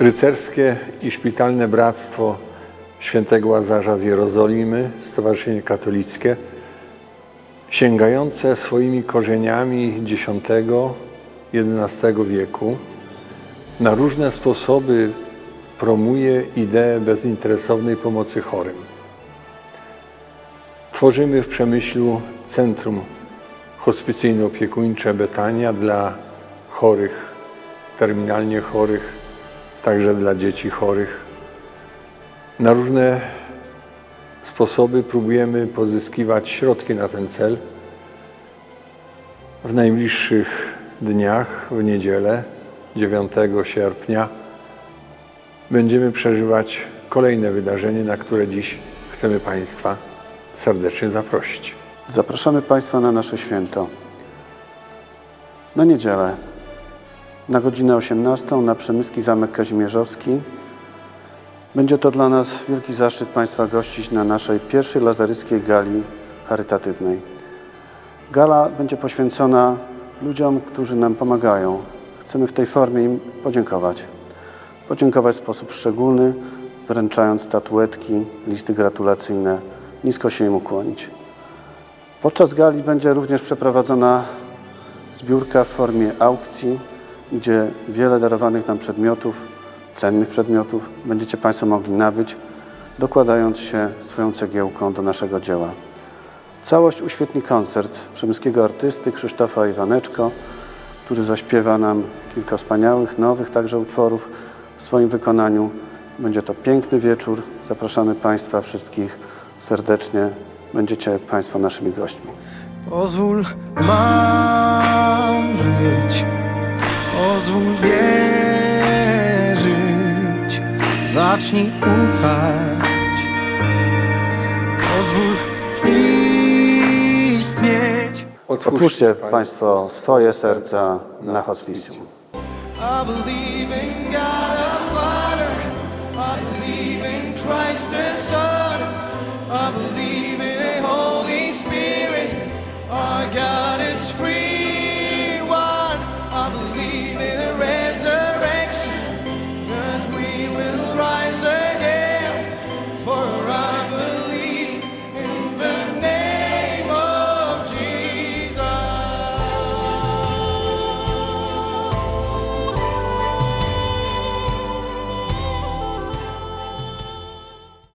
Rycerskie i Szpitalne Bractwo Świętego Łazarza z Jerozolimy, Stowarzyszenie Katolickie, sięgające swoimi korzeniami X-XI wieku, na różne sposoby promuje ideę bezinteresownej pomocy chorym. Tworzymy w Przemyślu Centrum Hospicyjno-Opiekuńcze Betania dla chorych, terminalnie chorych, także dla dzieci chorych. Na różne sposoby próbujemy pozyskiwać środki na ten cel. W najbliższych dniach, w niedzielę 9 sierpnia, będziemy przeżywać kolejne wydarzenie, na które dziś chcemy Państwa serdecznie zaprosić. Zapraszamy Państwa na nasze święto. Na niedzielę, na godzinę 18 na Przemyski Zamek Kazimierzowski. Będzie to dla nas wielki zaszczyt Państwa gościć na naszej pierwszej lazaryckiej gali charytatywnej. Gala będzie poświęcona ludziom, którzy nam pomagają. Chcemy w tej formie im podziękować. Podziękować w sposób szczególny, wręczając statuetki, listy gratulacyjne, nisko się im ukłonić. Podczas gali będzie również przeprowadzona zbiórka w formie aukcji, gdzie wiele darowanych nam przedmiotów, cennych przedmiotów będziecie Państwo mogli nabyć, dokładając się swoją cegiełką do naszego dzieła. Całość uświetni koncert przemyskiego artysty Krzysztofa Iwaneczko, który zaśpiewa nam kilka wspaniałych, nowych także utworów w swoim wykonaniu. Będzie to piękny wieczór. Zapraszamy Państwa wszystkich serdecznie. Będziecie Państwo naszymi gośćmi. Pozwól mam zacznij ufać. Pozwól istnieć. Otwórzcie Państwo swoje serca na hospicjum. I believe in God our Father. I believe in Christ His Son. I believe in a Holy Spirit. Our God is free one. I believe in